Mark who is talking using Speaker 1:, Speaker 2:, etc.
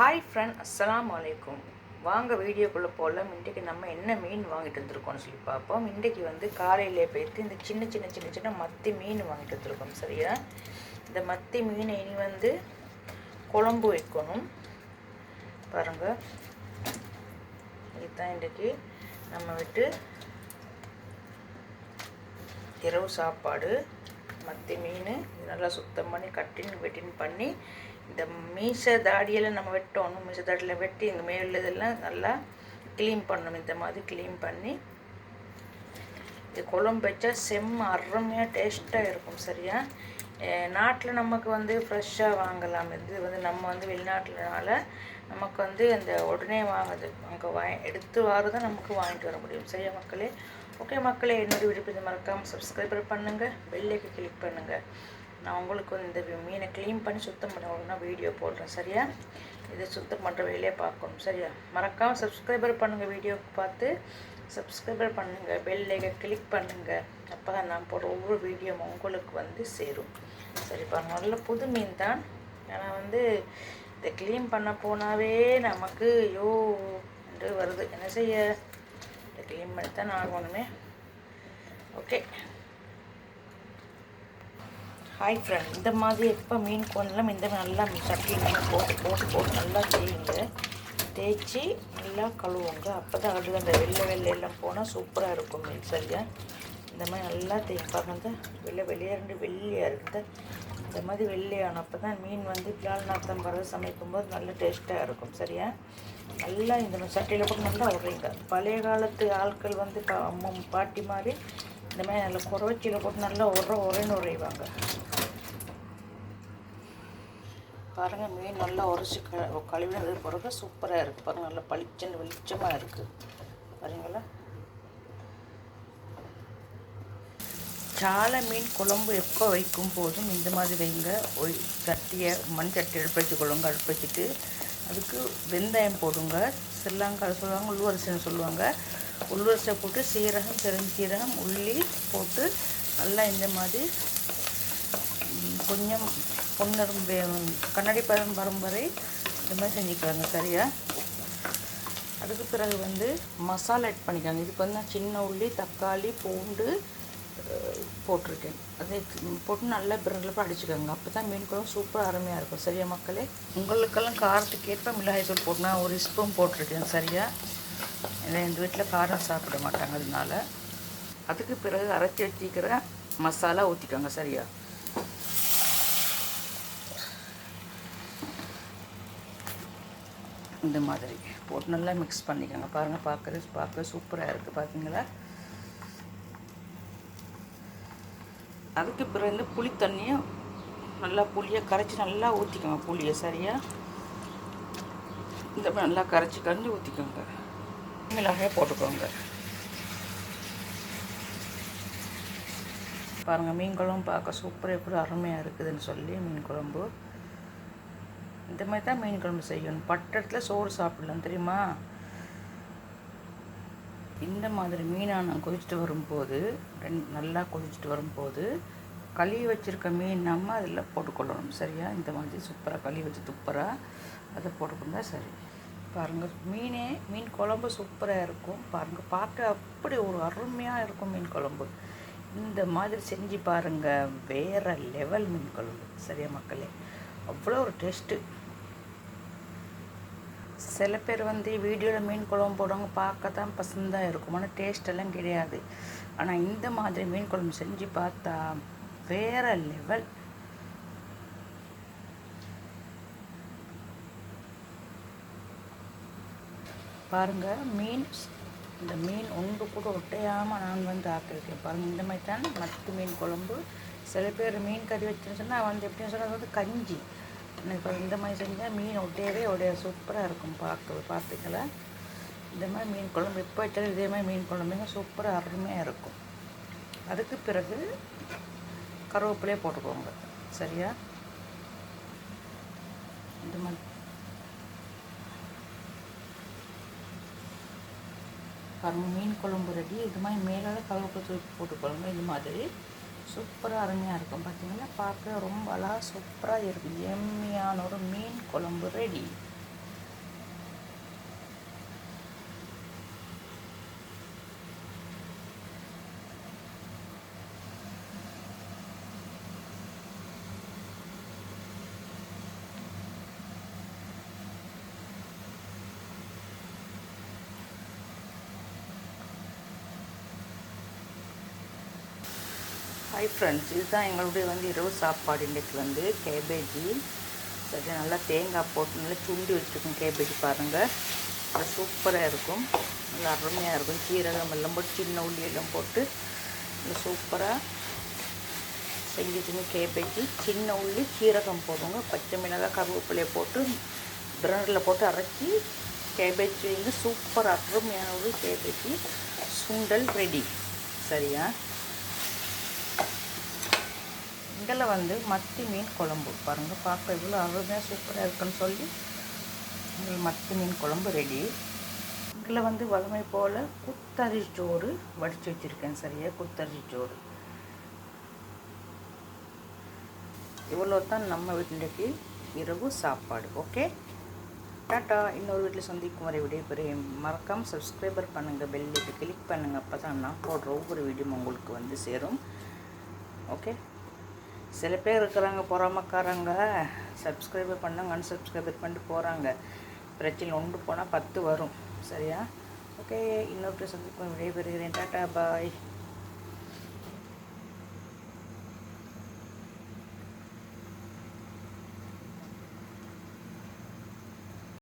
Speaker 1: Hi friend அஸ்லாம் வலைக்கும் வாங்க வீடியோக்குள்ளே போகலாம் இன்றைக்கு நம்ம என்ன மீன் வாங்கிட்டு வந்திருக்கோம்னு சொல்லி பார்ப்போம். இன்றைக்கு வந்து காலையிலே போயிட்டு இந்த சின்ன சின்ன சின்ன சின்ன மத்தி மீன் வாங்கிட்டு வந்திருக்கோம் சரியா? இந்த மத்தி மீனை இனி வந்து குழம்பு வைக்கணும். பாருங்கள் இதுதான் இன்றைக்கு நம்ம விட்டு இரவு சாப்பாடு. மத்தி மீன் நல்லா சுத்தம் பண்ணி கட்டின் வெட்டின் பண்ணி இந்த மீசை தாடியெல்லாம் நம்ம வெட்டணும். மீசை தாடியில் வெட்டி இந்த மேல் இதெல்லாம் நல்லா க்ளீன் பண்ணணும். இந்த மாதிரி க்ளீன் பண்ணி இது குழம்பு வச்சா செம்ம அருமையாக டேஸ்ட்டாக இருக்கும் சரியா? நாட்டில் நமக்கு வந்து ஃப்ரெஷ்ஷாக வாங்கலாம். இது வந்து நம்ம வந்து வெளிநாட்டுலனால நமக்கு வந்து அந்த உடனே வாங்குது அங்கே வா எடுத்து வாரதான் நமக்கு வாங்கிட்டு வர முடியும். சரியா மக்களே? ஓகே மக்களே என்னோட வீடியோ மறக்காமல் சப்ஸ்கிரைபர் பண்ணுங்கள் பெல்லைக்கு கிளிக் பண்ணுங்கள் நான் உங்களுக்கு வந்து இந்த மீனை க்ளீன் பண்ணி சுத்தம் பண்ண உடனே வீடியோ போடுறேன் சரியா? இதை சுத்தம் பண்ணுற வேலையை பார்க்கணும் சரியா? மறக்காமல் சப்ஸ்கிரைபர் பண்ணுங்கள் வீடியோவுக்கு பார்த்து. சப்ஸ்கிரைபர் பண்ணுங்கள் பெல்லைக்கை கிளிக் பண்ணுங்கள் அப்போ தான் நான் போடுற ஒவ்வொரு வீடியோவும் உங்களுக்கு வந்து சேரும். சரி நல்ல புது மீன் தான். ஆனால் வந்து இதை க்ளீன் பண்ண போனாவே நமக்கு ஐயோ என்று வருது. என்ன செய்ய? இதை க்ளீன் பண்ணி தான் ஆகணுமே ஓகே ஹாய் ஃப்ரெண்ட் இந்த மாதிரி எப்போ மீன் கொண்டலாம் இந்த மாதிரி நல்லா சட்டி மீன் போட்டு போட்டு போட்டு நல்லா தேய்ங்க தேய்ச்சி நல்லா கழுவுங்க. அப்போ தான் அது அந்த வெள்ளை வெள்ளையெல்லாம் போனால் சூப்பராக இருக்கும் மீன் சரியாக இந்த மாதிரி நல்லா தேய்ப்பாங்க பாருங்க வெள்ளை வெளியே ரெண்டு வெள்ளையாக இருக்குது இந்த மாதிரி வெள்ளையானோ அப்போ தான் மீன் வந்து பிளால் நாத்தம் பறவை சமைக்கும்போது நல்ல டேஸ்ட்டாக இருக்கும் சரியா? நல்லா இந்த மாதிரி சட்டியில் போட்டு நல்லா உரைங்க பழைய காலத்து ஆட்கள் வந்து பா அம்மா பாட்டி மாதிரி இந்த மாதிரி நல்லா குறவச்சியில் போட்டு நல்லா உர உரைன்னு உரைவாங்க. பாருங்கள் மீன் நல்லா உரைச்சி க கழுவினது பிறகு சூப்பராக இருக்குது பாருங்கள் நல்லா பளிச்சுன்னு வெளிச்சமாக இருக்குது பாருங்களா? சாலை மீன் குழம்பு எப்போ வைக்கும் போதும் இந்த மாதிரி வைங்க ஒய் சட்டியை மண் சட்டி அடுப்பு கொள்ளுங்க அடுப்பு அதுக்கு வெந்தயம் போடுங்க. செல்லாங்காய் சொல்லுவாங்க உள்வரிசைன்னு சொல்லுவாங்க. உள்வரிசை போட்டு சீரகம் பெருஞ்சீரகம் உள்ளி போட்டு நல்லா இந்த மாதிரி கொஞ்சம் பொன்னரும் கண்ணாடி பழம் வரும் வரை இந்த மாதிரி செஞ்சுக்கிறாங்க சரியா? அதுக்கு பிறகு வந்து மசாலா ஆட் பண்ணிக்கோங்க இதுக்கு வந்து சின்ன உள்ளி தக்காளி பூண்டு போட்டிருக்கேன். அதே போட்டு நல்லா பிரண்டில் அடிச்சுக்கோங்க அப்போ தான் மீன் குழம்பு சூப்பராக அருமையாக இருக்கும். சரியா மக்களே? உங்களுக்கெல்லாம் காரத்துக்கேற்ப மிளகாய் தூள் போட்டு நான் ஒரு ஸ்பூன் போட்டிருக்கேன். சரியா? ஏன்னா எங்கள் வீட்டில் காரம் சாப்பிட மாட்டாங்க அதனால. அதுக்கு பிறகு அரைச்சி வச்சிக்கிற மசாலா ஊற்றிக்கோங்க சரியா? இந்த மாதிரி போட்டு நல்லா மிக்ஸ் பண்ணிக்கோங்க. பாருங்கள் பார்க்குறது பார்க்க சூப்பராக இருக்குது பார்த்தீங்களா அதுக்கு பிறகு வந்து புளி தண்ணியும் நல்லா புளியை கரைச்சி நல்லா ஊற்றிக்கோங்க புளியை சரியாக இந்த மாதிரி நல்லா கரைச்சி கரைஞ்சி ஊற்றிக்கோங்க மிளகாயை போட்டுக்கோங்க. பாருங்கள் மீன் குழம்பு பார்க்க சூப்பராக எப்படி அருமையாக இருக்குதுன்னு சொல்லி மீன் குழம்பு. இந்த மாதிரி தான் மீன் குழம்பு செய்யணும். பட்டத்தில் சோறு சாப்பிடலாம் தெரியுமா? இந்த மாதிரி மீனாக நான் கொதிச்சுட்டு வரும்போது நல்லா கொதிச்சுட்டு வரும்போது கழுவி வச்சுருக்க மீன் நம்ம அதில் போட்டுக்கொள்ளணும். சரியா? இந்த மாதிரி சூப்பராக கழுவி வச்சு துப்பராக அதை போட்டுக்கொண்டா சரி. பாருங்கள் மீனே மீன் குழம்பு சூப்பராக இருக்கும். பாருங்கள் பார்க்க அப்படி ஒரு அருமையாக இருக்கும் மீன் குழம்பு. இந்த மாதிரி செஞ்சு பாருங்கள் வேறு லெவல் மீன் குழம்பு. சரியா மக்களே? அவ்வளோ ஒரு டேஸ்ட்டு சில பேர் வந்து வீடியோவில் மீன் குழம்பு போடுவாங்க பார்க்க தான் பசந்தாக இருக்கும். ஆனால் டேஸ்ட் எல்லாம் கிடையாது. ஆனால் இந்த மாதிரி மீன் குழம்பு செஞ்சு பார்த்தா வேற லெவல் பாருங்கள் மீன் இந்த மீன் ஒன்று கூட ஒட்டையாமல் நான் வந்து ஆக்கியிருக்கேன். பாருங்கள் இந்த மாதிரி தான் மத்து மீன் குழம்பு. சில பேர் மீன் கறி வச்சுன்னு சொன்னால் வந்து எப்படின்னு சொன்னால் வந்து கஞ்சி. இப்போ இந்த மாதிரி செஞ்சால் மீன் ஒட்டியவே உடைய சூப்பராக இருக்கும் பார்க்க பார்த்துங்களா இந்த மாதிரி மீன் குழம்பு இப்போ வச்சாலும் இதே மாதிரி மீன் குழம்புங்க சூப்பராக அருமையாக இருக்கும். அதுக்கு பிறகு கருவேப்பிலையே போட்டுக்கோங்க. சரியா? இந்த மாதிரி. பாருங்கள் மீன் குழம்பு ரெடி இது மாதிரி மேலே கருவேப்பிலை தூக்கி போட்டுக்கொள்ளுங்க இது மாதிரி. சூப்பராக அருமையாக இருக்கும். பார்த்தீங்கன்னா பார்க்க ரொம்ப அழகாக சூப்பராக இருக்கும் எம்மியான ஒரு மீன் குழம்பு ரெடி ஹாய் ஃப்ரெண்ட்ஸ் இதுதான் எங்களுடைய வந்து இரவு சாப்பாடு. இன்றைக்கு வந்து கேபேஜி சரி நல்லா தேங்காய் போட்டு நல்லா சுண்டி வச்சுருக்கோம் கேபேஜி பாருங்கள் அது சூப்பராக இருக்கும். நல்லா அருமையாக இருக்கும். சீரகம் எல்லாம் போட்டு சின்ன உள்ளி எல்லாம் போட்டு நல்லா சூப்பராக செஞ்சுட்டுங்க கேபேஜி. சின்ன உள்ளி சீரகம் போடுவோங்க. பச்சை மிளகாய் கருவேப்பிலையை போட்டு கிரைண்டரில் போட்டு அரைச்சி கேபேஜ் வந்து சூப்பர் அருமையான ஒரு கேபேஜி. சுண்டல் ரெடி சரியா? இதில் வந்து மத்தி மீன் குழம்பு. பாருங்கள் பார்க்க இவ்வளோ அருமையாக சூப்பராக இருக்குன்னு சொல்லி உங்களுக்கு மத்தி மீன் குழம்பு ரெடி இதில் வந்து வலமை போல் குத்தரி சோறு வடித்து வச்சுருக்கேன் சரியாக குத்தரி சோறு. இவ்வளோ தான் நம்ம வீட்டுக்கு இரவு சாப்பாடு ஓகே டாட்டா இன்னொரு வீட்டில் சந்திக்கும் வரை விடைபெறையும் மறக்காமல் சப்ஸ்கிரைபர் பண்ணுங்கள் பெல்லுக்கு கிளிக் பண்ணுங்கள் அப்போ தான் நான் போடுற ஒவ்வொரு வீடியோ உங்களுக்கு வந்து சேரும் ஓகே சில பேர் இருக்கிறாங்க பொறாமக்காரங்க. சப்ஸ்கிரைபர் பண்ணாங்க அன்சப்ஸ்கிரைபர் பண்ணிட்டு போகிறாங்க பிரச்சனை ஒன்று போனால் பத்து வரும். சரியா? ஓகே இன்னொரு சந்திப்பு விடைபெறுகிறேன். Tata bye.